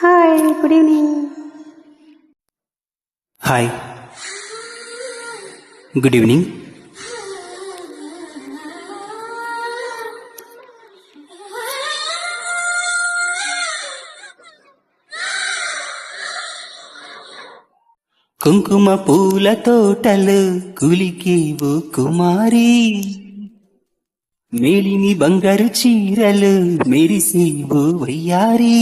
Hi good evening hi good evening కుంకుమ పూల తోటలు కులికి ఓ కుమారి. మేలిని బంగారు చీరలు మెరిసి ఓ వయ్యారి.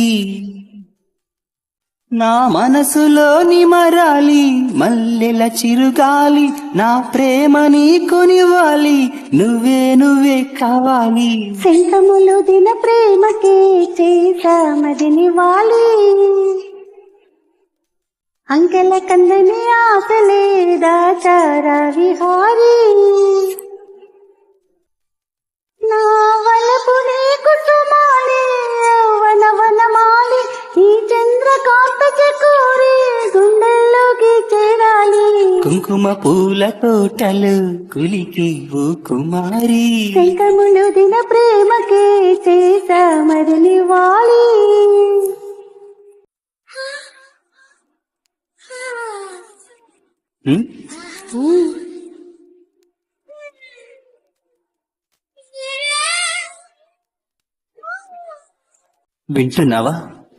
నా మనసులో నిమరాలి మల్లెల చిరుగాలి నా ప్రేమ నీ కొనివ్వాలి నువ్వే నువ్వే కావాలి. శంఖములు దిన ప్రేమకే చేసామదిని వాలి అంకెల కందని ఆశలే దాచార విహారీ. కుంకుమ పూల తోటలు కులికి కుమారి. శంఖములు దిన ప్రేమకే చేసామదిని వాలి. ఉం? వింటున్నావా?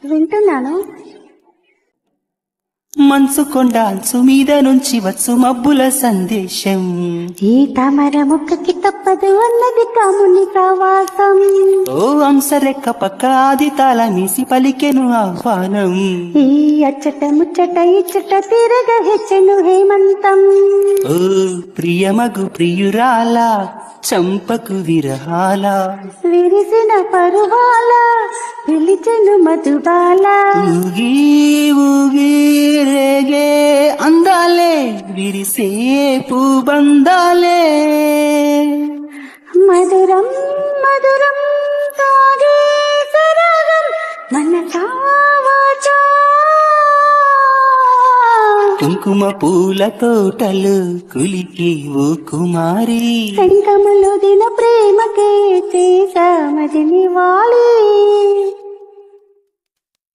వింటున్నాను. మనసు కొండ అంచు మీద నుంచి వచ్చు మబ్బుల సందేశం. ఈ తమర ముక్కకి తప్పదు అన్నది కాముని ప్రవాసం. ఓ అంశరెక్క పక్క ఆది తాళ మీసి పలికెను ఆహ్వానం. ఈ అచ్చట ముచ్చట ఇచ్చట తిరగ హెచ్చను హేమంతం. ఓ ప్రియమగు ప్రియురాల చంపకు విరహాల. విరిసిన పరువాల పిలిచెను మధుబాల. ఊగి ఊగి రేగే అందాలే విరిసే పూబందాలే మధురం మధురం సరాగం మన కావాచా. కుంకుమ పూల తోటలు కులికి ఓ కుమారి. శంఖములు దిన ప్రేమకే చేసామదిని వాలి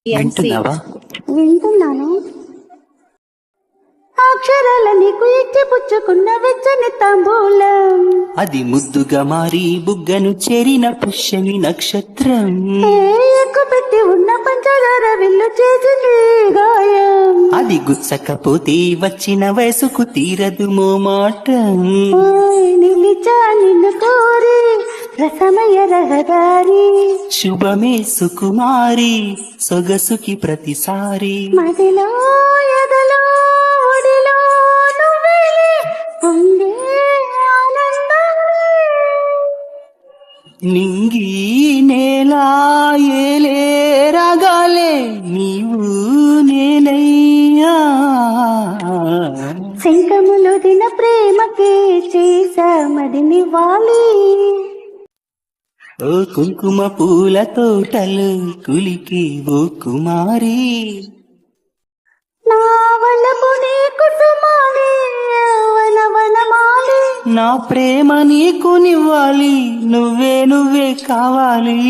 వింటున్నావా? వింటున్నాను. అక్షరాల నీకు ఇచ్చి పుచ్చుకున్న వెచ్చని తాంబూలం. అది ముద్దుగా మారి బుగ్గను చేరిన పుష్యమి నక్షత్రం. ఎక్కు పెట్టి ఉన్న పంచదార విల్లు చేసింది గాయం. అది గుచ్చకపోతే వచ్చిన వయసుకు తీరదు మోమాటం ఓయ్ నిలిచా నిన్ను కోరి. రసమయ రహదారి. శుభమే సుకుమారి సొగసుకి ప్రతిసారి. మదిలో ఎదలో ఒడిలో నువ్వే పొందే ఆనందమే నింగి నేల ఏలే రాగాలే నీవు దిన ప్రేమకే ఓ కుంకుమ పూల తోటలు కులికి ఓ కుమారి. నా ప్రేమ నీకు నివ్వాలి నువ్వే నువ్వే కావాలి.